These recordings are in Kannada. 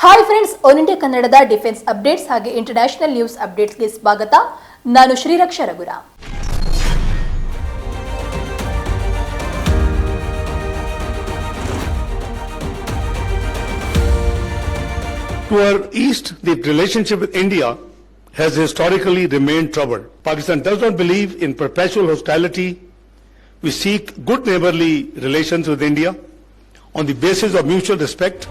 ಹಾಯ್ ಫ್ರೆಂಡ್ಸ್ ಒನ್ ಇಂಡಿಯಾ ಕನ್ನಡದ ಡಿಫೆನ್ಸ್ ಅಪ್ಡೇಟ್ಸ್ ಹಾಗೆ ಇಂಟರ್ನ್ಯಾಷನಲ್ ನ್ಯೂಸ್ ಅಪ್ಡೇಟ್ಸ್ಗೆ ಸ್ವಾಗತ ನಾನು Shriraksha Raghuram To our east, the relationship with India has historically remained troubled. Pakistan does not believe in perpetual hostility. We seek good neighborly relations with India on the basis of mutual respect.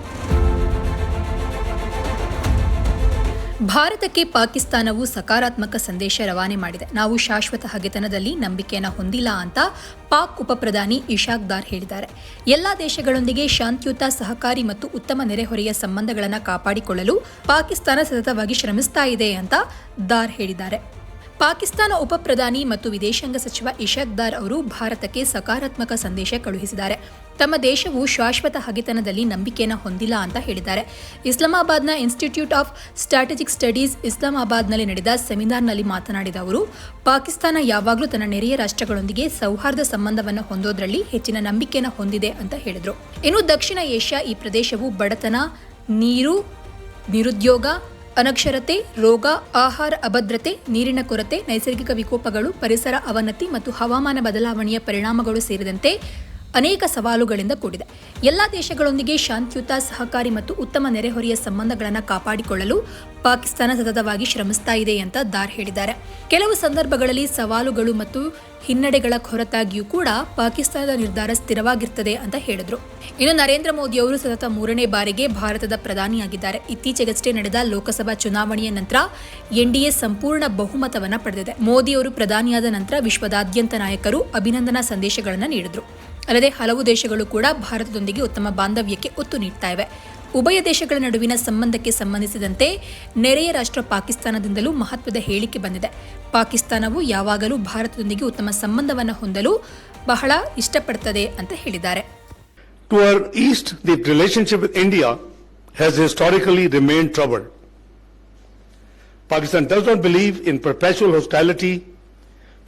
ಭಾರತಕ್ಕೆ ಪಾಕಿಸ್ತಾನವು ಸಕಾರಾತ್ಮಕ ಸಂದೇಶ ರವಾನೆ ಮಾಡಿದೆ. ನಾವು ಶಾಶ್ವತ ಹಗೆತನದಲ್ಲಿ ನಂಬಿಕೆಯನ್ನು ಹೊಂದಿಲ್ಲ ಅಂತ ಪಾಕ್ ಉಪಪ್ರಧಾನಿ ಇಶಾಕ್ ದಾರ್ ಹೇಳಿದ್ದಾರೆ. ಎಲ್ಲ ದೇಶಗಳೊಂದಿಗೆ ಶಾಂತಿಯುತ, ಸಹಕಾರಿ ಮತ್ತು ಉತ್ತಮ ನೆರೆಹೊರೆಯ ಸಂಬಂಧಗಳನ್ನು ಕಾಪಾಡಿಕೊಳ್ಳಲು ಪಾಕಿಸ್ತಾನ ಸತತವಾಗಿ ಶ್ರಮಿಸ್ತಾ ಇದೆ ಅಂತ ದಾರ್ ಹೇಳಿದ್ದಾರೆ. ಪಾಕಿಸ್ತಾನ ಉಪಪ್ರಧಾನಿ ಮತ್ತು ವಿದೇಶಾಂಗ ಸಚಿವ ಇಶಾಕ್ ದಾರ್ ಅವರು ಭಾರತಕ್ಕೆ ಸಕಾರಾತ್ಮಕ ಸಂದೇಶ ಕಳುಹಿಸಿದ್ದಾರೆ. ತಮ್ಮ ದೇಶವು ಶಾಶ್ವತ ಹಗೆತನದಲ್ಲಿ ನಂಬಿಕೆಯನ್ನು ಹೊಂದಿಲ್ಲ ಅಂತ ಹೇಳಿದ್ದಾರೆ. ಇಸ್ಲಾಮಾಬಾದ್ನ ಇನ್ಸ್ಟಿಟ್ಯೂಟ್ ಆಫ್ ಸ್ಟ್ರಾಟಜಿಕ್ ಸ್ಟಡೀಸ್ ಇಸ್ಲಾಮಾಬಾದ್ನಲ್ಲಿ ನಡೆದ ಸೆಮಿನಾರ್ನಲ್ಲಿ ಮಾತನಾಡಿದ ಅವರು, ಪಾಕಿಸ್ತಾನ ಯಾವಾಗಲೂ ತನ್ನ ನೆರೆಯ ರಾಷ್ಟ್ರಗಳೊಂದಿಗೆ ಸೌಹಾರ್ದ ಸಂಬಂಧವನ್ನು ಹೊಂದೋದ್ರಲ್ಲಿ ಹೆಚ್ಚಿನ ನಂಬಿಕೆಯನ್ನು ಹೊಂದಿದೆ ಅಂತ ಹೇಳಿದರು. ಇನ್ನು ದಕ್ಷಿಣ ಏಷ್ಯಾ ಈ ಪ್ರದೇಶವು ಬಡತನ, ನೀರು, ನಿರುದ್ಯೋಗ ಅನಕ್ಷರತೆ, ರೋಗ, ಆಹಾರ ಅಭದ್ರತೆ, ನೀರಿನ ಕೊರತೆ, ನೈಸರ್ಗಿಕ ವಿಕೋಪಗಳು, ಪರಿಸರ ಅವನತಿ ಮತ್ತು ಹವಾಮಾನ ಬದಲಾವಣೆಯ ಪರಿಣಾಮಗಳು ಸೇರಿದಂತೆ ಅನೇಕ ಸವಾಲುಗಳಿಂದ ಕೂಡಿದೆ. ಎಲ್ಲ ದೇಶಗಳೊಂದಿಗೆ ಶಾಂತಿಯುತ, ಸಹಕಾರಿ ಮತ್ತು ಉತ್ತಮ ನೆರೆಹೊರೆಯ ಸಂಬಂಧಗಳನ್ನು ಕಾಪಾಡಿಕೊಳ್ಳಲು ಪಾಕಿಸ್ತಾನ ಸತತವಾಗಿ ಶ್ರಮಿಸ್ತಾ ಇದೆ ಅಂತ ದಾರ್ ಹೇಳಿದ್ದಾರೆ. ಕೆಲವು ಸಂದರ್ಭಗಳಲ್ಲಿ ಸವಾಲುಗಳು ಮತ್ತು ಹಿನ್ನಡೆಗಳ ಹೊರತಾಗಿಯೂ ಕೂಡ ಪಾಕಿಸ್ತಾನದ ನಿರ್ಧಾರ ಸ್ಥಿರವಾಗಿರ್ತದೆ ಅಂತ ಹೇಳಿದರು. ಇನ್ನು ನರೇಂದ್ರ ಮೋದಿ ಅವರು ಸತತ ಮೂರನೇ ಬಾರಿಗೆ ಭಾರತದ ಪ್ರಧಾನಿಯಾಗಿದ್ದಾರೆ. ಇತ್ತೀಚೆಗಷ್ಟೇ ನಡೆದ ಲೋಕಸಭಾ ಚುನಾವಣೆಯ ನಂತರ ಎನ್ಡಿಎ ಸಂಪೂರ್ಣ ಬಹುಮತವನ್ನು ಪಡೆದಿದೆ. ಮೋದಿ ಅವರು ಪ್ರಧಾನಿಯಾದ ನಂತರ ವಿಶ್ವದಾದ್ಯಂತ ನಾಯಕರು ಅಭಿನಂದನಾ ಸಂದೇಶಗಳನ್ನು ನೀಡಿದ್ರು. ಅಲ್ಲದೆ ಹಲವು ದೇಶಗಳು ಕೂಡ ಭಾರತದೊಂದಿಗೆ ಉತ್ತಮ ಬಾಂಧವ್ಯಕ್ಕೆ ಒತ್ತು ನೀಡ್ತಾ ಇವೆ ಉಭಯ ದೇಶಗಳ ನಡುವಿನ ಸಂಬಂಧಕ್ಕೆ ಸಂಬಂಧಿಸಿದಂತೆ ನೆರೆಯ ರಾಷ್ಟ್ರ ಪಾಕಿಸ್ತಾನದಿಂದಲೂ ಮಹತ್ವದ ಹೇಳಿಕೆ ಬಂದಿದೆ ಪಾಕಿಸ್ತಾನವು ಯಾವಾಗಲೂ ಭಾರತದೊಂದಿಗೆ ಉತ್ತಮ ಸಂಬಂಧವನ್ನು ಹೊಂದಲು ಬಹಳ ಇಷ್ಟಪಡುತ್ತದೆ ಅಂತ ಹೇಳಿದ್ದಾರೆ our east, the relationship with India has historically remained troubled. Pakistan does not believe in perpetual hostility.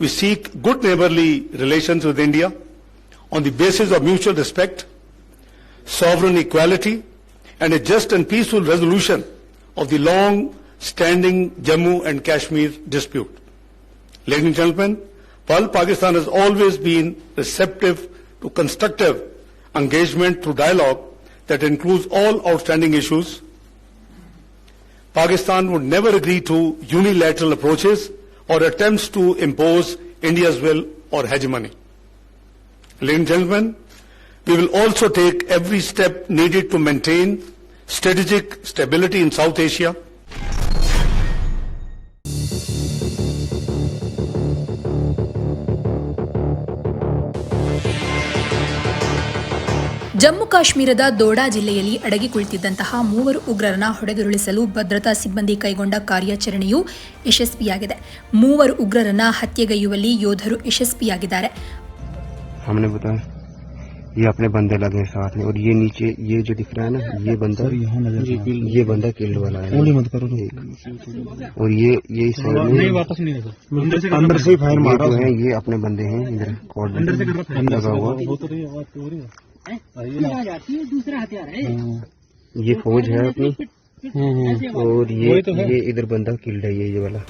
We seek good neighborly relations with India on the basis of mutual respect, sovereign equality, and a just and peaceful resolution of the long-standing Jammu and Kashmir dispute. Ladies and gentlemen, while Pakistan has always been receptive to constructive engagement through dialogue that includes all outstanding issues, Pakistan would never agree to unilateral approaches or attempts to impose India's will or hegemony. Ladies and gentlemen, we will also take every step needed to maintain strategic stability in South Asia. Jammu ಕಾಶ್ಮೀರದ ದೋಡಾ ಜಿಲ್ಲೆಯಲ್ಲಿ ಅಡಗಿ ಕುಳಿತಿದ್ದಂತಹ ಮೂವರು ಉಗ್ರರನ್ನ ಹೊಡೆದುರುಳಿಸಲು ಭದ್ರತಾ ಸಿಬ್ಬಂದಿ ಕೈಗೊಂಡ ಕಾರ್ಯಾಚರಣೆಯು ಯಶಸ್ವಿಯಾಗಿದೆ. ಮೂವರು ಉಗ್ರರನ್ನ ಹತ್ಯೆಗೈಯುವಲ್ಲಿ ಯೋಧರು ಯಶಸ್ವಿಯಾಗಿದ್ದಾರೆ. हमने बताया। ये अपने बंदे लगे हैं साथ में और ये नीचे ये जो दिख रहा है ना ये बंदा ये बंदा किल्ड वाला है। मत करो और ये ये इस साइड में वापस नहीं है अंदर से फायर ये जो है। ये अपने बंदे हैं इधर कॉर्ड लगा हुआ। तो तो हो। है? ये फौज है अपनी। और ये ये इधर बंदा किल्ड है ये ये वाला।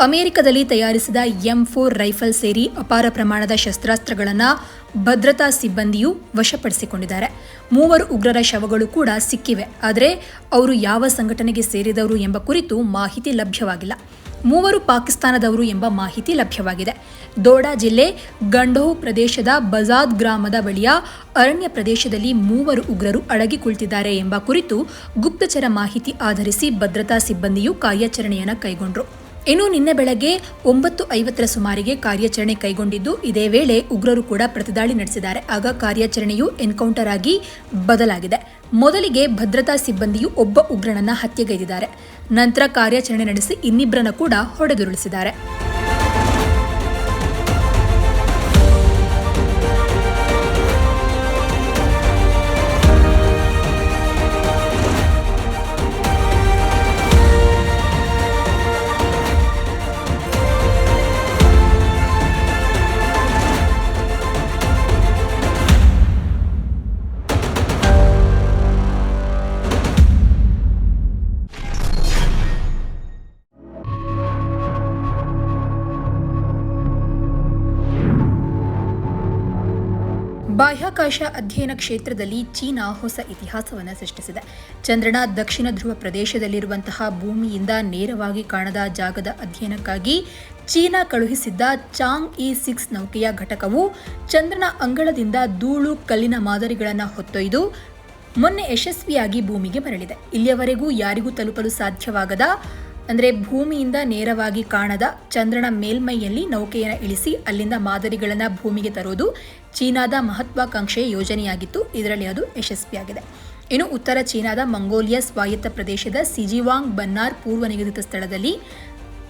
ಅಮೆರಿಕದಲ್ಲಿ ತಯಾರಿಸಿದ ಎಂ ಫೋರ್ ರೈಫಲ್ ಸೇರಿ ಅಪಾರ ಪ್ರಮಾಣದ ಶಸ್ತ್ರಾಸ್ತ್ರಗಳನ್ನು ಭದ್ರತಾ ಸಿಬ್ಬಂದಿಯು ವಶಪಡಿಸಿಕೊಂಡಿದ್ದಾರೆ. ಮೂವರು ಉಗ್ರರ ಶವಗಳು ಕೂಡ ಸಿಕ್ಕಿವೆ. ಆದರೆ ಅವರು ಯಾವ ಸಂಘಟನೆಗೆ ಸೇರಿದವರು ಎಂಬ ಕುರಿತು ಮಾಹಿತಿ ಲಭ್ಯವಾಗಿಲ್ಲ. ಮೂವರು ಪಾಕಿಸ್ತಾನದವರು ಎಂಬ ಮಾಹಿತಿ ಲಭ್ಯವಾಗಿದೆ. ದೋಡಾ ಜಿಲ್ಲೆ ಗಂಡೋಹ್ ಪ್ರದೇಶದ ಬಜಾದ್ ಗ್ರಾಮದ ಬಳಿಯ ಅರಣ್ಯ ಪ್ರದೇಶದಲ್ಲಿ ಮೂವರು ಉಗ್ರರು ಅಡಗಿ ಕುಳಿತಿದ್ದಾರೆ ಎಂಬ ಕುರಿತು ಗುಪ್ತಚರ ಮಾಹಿತಿ ಆಧರಿಸಿ ಭದ್ರತಾ ಸಿಬ್ಬಂದಿಯು ಕಾರ್ಯಾಚರಣೆಯನ್ನು ಕೈಗೊಂಡರು. ಇನ್ನು ನಿನ್ನೆ ಬೆಳಗ್ಗೆ ಒಂಬತ್ತು ಐವತ್ತರ ಸುಮಾರಿಗೆ ಕಾರ್ಯಾಚರಣೆ ಕೈಗೊಂಡಿದ್ದು, ಇದೇ ವೇಳೆ ಉಗ್ರರು ಕೂಡ ಪ್ರತಿದಾಳಿ ನಡೆಸಿದ್ದಾರೆ. ಆಗ ಕಾರ್ಯಾಚರಣೆಯು ಎನ್ಕೌಂಟರ್ ಆಗಿ ಬದಲಾಗಿದೆ. ಮೊದಲಿಗೆ ಭದ್ರತಾ ಸಿಬ್ಬಂದಿಯು ಒಬ್ಬ ಉಗ್ರನನ್ನ ಹತ್ಯೆಗೈದಿದ್ದಾರೆ. ನಂತರ ಕಾರ್ಯಾಚರಣೆ ನಡೆಸಿ ಇನ್ನಿಬ್ಬರನ್ನ ಕೂಡ ಹೊಡೆದುರುಳಿಸಿದ್ದಾರೆ. ಬಾಹ್ಯಾಕಾಶ ಅಧ್ಯಯನ ಕ್ಷೇತ್ರದಲ್ಲಿ ಚೀನಾ ಹೊಸ ಇತಿಹಾಸವನ್ನು ಸೃಷ್ಟಿಸಿದೆ. ಚಂದ್ರನ ದಕ್ಷಿಣ ಧ್ರುವ ಪ್ರದೇಶದಲ್ಲಿರುವಂತಹ ಭೂಮಿಯಿಂದ ನೇರವಾಗಿ ಕಾಣದ ಜಾಗದ ಅಧ್ಯಯನಕ್ಕಾಗಿ ಚೀನಾ ಕಳುಹಿಸಿದ್ದ ಚಾಂಗ್ ಇ ಸಿಕ್ಸ್ ನೌಕೆಯ ಘಟಕವು ಚಂದ್ರನ ಅಂಗಳದಿಂದ ಧೂಳು, ಕಲ್ಲಿನ ಮಾದರಿಗಳನ್ನು ಹೊತ್ತೊಯ್ದು ಮೊನ್ನೆ ಯಶಸ್ವಿಯಾಗಿ ಭೂಮಿಗೆ ಮರಳಿದೆ. ಇಲ್ಲಿಯವರೆಗೂ ಯಾರಿಗೂ ತಲುಪಲು ಸಾಧ್ಯವಾಗದ ಅಂದರೆ ಭೂಮಿಯಿಂದ ನೇರವಾಗಿ ಕಾಣದ ಚಂದ್ರನ ಮೇಲ್ಮೈಯಲ್ಲಿ ನೌಕೆಯನ್ನು ಇಳಿಸಿ ಅಲ್ಲಿಂದ ಮಾದರಿಗಳನ್ನು ಭೂಮಿಗೆ ತರುವುದು ಚೀನಾದ ಮಹತ್ವಾಕಾಂಕ್ಷೆಯ ಯೋಜನೆಯಾಗಿತ್ತು. ಇದರಲ್ಲಿ ಅದು ಯಶಸ್ವಿಯಾಗಿದೆ. ಇನ್ನು ಉತ್ತರ ಚೀನಾದ ಮಂಗೋಲಿಯಾ ಸ್ವಾಯತ್ತ ಪ್ರದೇಶದ ಸಿಜಿವಾಂಗ್ ಬನ್ನಾರ್ ಪೂರ್ವ ನಿಗದಿತ ಸ್ಥಳದಲ್ಲಿ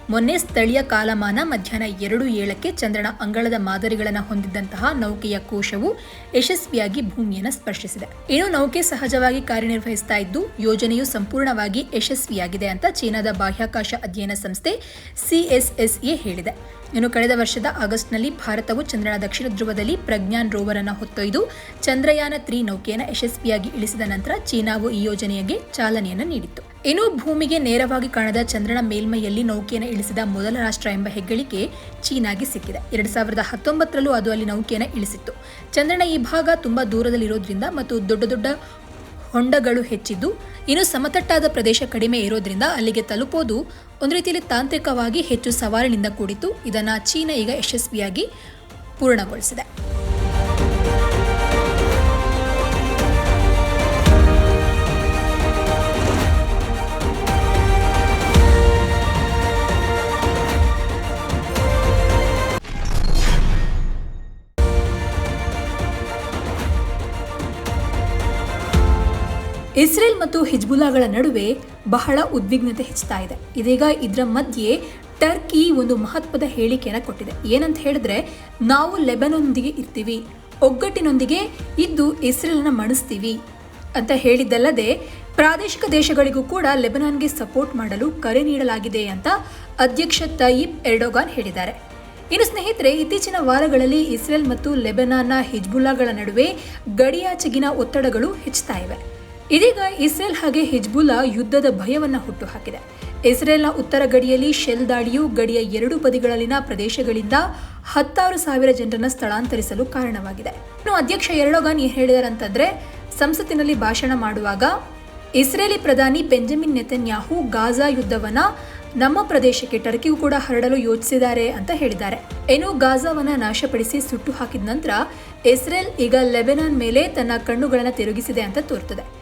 ಮೊನ್ನೆ ಸ್ಥಳೀಯ ಕಾಲಮಾನ ಮಧ್ಯಾಹ್ನ ಎರಡು ಏಳಕ್ಕೆ ಚಂದ್ರನ ಅಂಗಳದ ಮಾದರಿಗಳನ್ನು ಹೊಂದಿದ್ದಂತಹ ನೌಕೆಯ ಕೋಶವು ಯಶಸ್ವಿಯಾಗಿ ಭೂಮಿಯನ್ನು ಸ್ಪರ್ಶಿಸಿದೆ. ಇನ್ನು ನೌಕೆ ಸಹಜವಾಗಿ ಕಾರ್ಯನಿರ್ವಹಿಸ್ತಾ ಇದ್ದು ಯೋಜನೆಯು ಸಂಪೂರ್ಣವಾಗಿ ಯಶಸ್ವಿಯಾಗಿದೆ ಅಂತ ಚೀನಾದ ಬಾಹ್ಯಾಕಾಶ ಅಧ್ಯಯನ ಸಂಸ್ಥೆ ಸಿಎಸ್ಎಸ್ಎ ಹೇಳಿದೆ. ಇನ್ನು ಕಳೆದ ವರ್ಷದ ಆಗಸ್ಟ್ನಲ್ಲಿ ಭಾರತವು ಚಂದ್ರನ ದಕ್ಷಿಣ ಧ್ರುವದಲ್ಲಿ ಪ್ರಜ್ಞಾನ್ ರೋವರ್ ಅನ್ನು ಹೊತ್ತೊಯ್ದು ಚಂದ್ರಯಾನ ತ್ರೀ ನೌಕೆಯನ್ನು ಯಶಸ್ವಿಯಾಗಿ ಇಳಿಸಿದ ನಂತರ ಚೀನಾವು ಈ ಯೋಜನೆಗೆ ಚಾಲನೆಯನ್ನು ನೀಡಿತ್ತು. ಇನ್ನು ಭೂಮಿಗೆ ನೇರವಾಗಿ ಕಾಣದ ಚಂದ್ರನ ಮೇಲ್ಮೈಯಲ್ಲಿ ನೌಕೆಯನ್ನು ಇಳಿಸಿದ ಮೊದಲ ರಾಷ್ಟ್ರ ಎಂಬ ಹೆಗ್ಗಳಿಕೆ ಚೀನಾಗೆ ಸಿಕ್ಕಿದೆ. ಎರಡು ಸಾವಿರದ ಹತ್ತೊಂಬತ್ತರಲ್ಲೂ ಅದು ಅಲ್ಲಿ ನೌಕೆಯನ್ನು ಇಳಿಸಿತ್ತು. ಚಂದ್ರನ ಈ ಭಾಗ ತುಂಬಾ ದೂರದಲ್ಲಿರೋದ್ರಿಂದ ಮತ್ತು ದೊಡ್ಡ ದೊಡ್ಡ ಹೊಂಡಗಳು ಹೆಚ್ಚಿದ್ದು, ಇನ್ನು ಸಮತಟ್ಟಾದ ಪ್ರದೇಶ ಕಡಿಮೆ ಇರೋದ್ರಿಂದ ಅಲ್ಲಿಗೆ ತಲುಪೋದು ಒಂದು ರೀತಿಯಲ್ಲಿ ತಾಂತ್ರಿಕವಾಗಿ ಹೆಚ್ಚು ಸವಾಲಿನಿಂದ ಕೂಡಿತ್ತು. ಇದನ್ನು ಚೀನಾ ಈಗ ಯಶಸ್ವಿಯಾಗಿ ಪೂರ್ಣಗೊಳಿಸಿದೆ. ಇಸ್ರೇಲ್ ಮತ್ತು ಹಿಜ್ಬುಲಾಗಳ ನಡುವೆ ಬಹಳ ಉದ್ವಿಗ್ನತೆ ಹೆಚ್ಚುತ್ತಾ ಇದೆ. ಇದೀಗ ಇದರ ಮಧ್ಯೆ ಟರ್ಕಿ ಒಂದು ಮಹತ್ವದ ಹೇಳಿಕೆಯನ್ನು ಕೊಟ್ಟಿದೆ. ಏನಂತ ಹೇಳಿದ್ರೆ, ನಾವು ಲೆಬನೊಂದಿಗೆ ಇರ್ತೀವಿ, ಒಗ್ಗಟ್ಟಿನೊಂದಿಗೆ ಇದ್ದು ಇಸ್ರೇಲ್ನ ಮಣಿಸ್ತೀವಿ ಅಂತ ಹೇಳಿದ್ದಲ್ಲದೆ, ಪ್ರಾದೇಶಿಕ ದೇಶಗಳಿಗೂ ಕೂಡ ಲೆಬನಾನ್ಗೆ ಸಪೋರ್ಟ್ ಮಾಡಲು ಕರೆ ನೀಡಲಾಗಿದೆ ಅಂತ ಅಧ್ಯಕ್ಷ ತಯೀಬ್ ಎರ್ಡೋಗಾನ್ ಹೇಳಿದ್ದಾರೆ. ಇನ್ನು ಸ್ನೇಹಿತರೆ, ಇತ್ತೀಚಿನ ವಾರಗಳಲ್ಲಿ ಇಸ್ರೇಲ್ ಮತ್ತು ಲೆಬನಾನ್ನ ಹಿಜ್ಬುಲ್ಲಾಗಳ ನಡುವೆ ಗಡಿಯಾಚೆಗಿನ ಒತ್ತಡಗಳು ಹೆಚ್ಚುತ್ತಾ ಇವೆ. ಇದೀಗ ಇಸ್ರೇಲ್ ಹಾಗೆ ಹಿಜ್ಬುಲ್ಲಾ ಯುದ್ಧದ ಭಯವನ್ನು ಹುಟ್ಟುಹಾಕಿದೆ. ಇಸ್ರೇಲ್ನ ಉತ್ತರ ಗಡಿಯಲ್ಲಿ ಶೆಲ್ ದಾಳಿಯು ಗಡಿಯ ಎರಡು ಬದಿಗಳಲ್ಲಿನ ಪ್ರದೇಶಗಳಿಂದ ಹತ್ತಾರು ಸಾವಿರ ಜನರನ್ನು ಸ್ಥಳಾಂತರಿಸಲು ಕಾರಣವಾಗಿದೆ. ಇನ್ನು ಅಧ್ಯಕ್ಷ ಎರಡೋಗಾನ್ ಏನ್ ಹೇಳಿದಾರಂತಂದ್ರೆ, ಸಂಸತ್ತಿನಲ್ಲಿ ಭಾಷಣ ಮಾಡುವಾಗ ಇಸ್ರೇಲಿ ಪ್ರಧಾನಿ ಬೆಂಜಮಿನ್ ನೆತನ್ಯಾಹು ಗಾಜಾ ಯುದ್ಧವನ್ನ ನಮ್ಮ ಪ್ರದೇಶಕ್ಕೆ ಟರ್ಕಿಗೂ ಕೂಡ ಹರಡಲು ಯೋಚಿಸಿದ್ದಾರೆ ಅಂತ ಹೇಳಿದ್ದಾರೆ. ಏನು ಗಾಜಾವನ್ನ ನಾಶಪಡಿಸಿ ಸುಟ್ಟು ಹಾಕಿದ ನಂತರ ಇಸ್ರೇಲ್ ಈಗ ಲೆಬೆನಾನ್ ಮೇಲೆ ತನ್ನ ಕಣ್ಣುಗಳನ್ನು ತಿರುಗಿಸಿದೆ ಅಂತ ತೋರ್ತದೆ.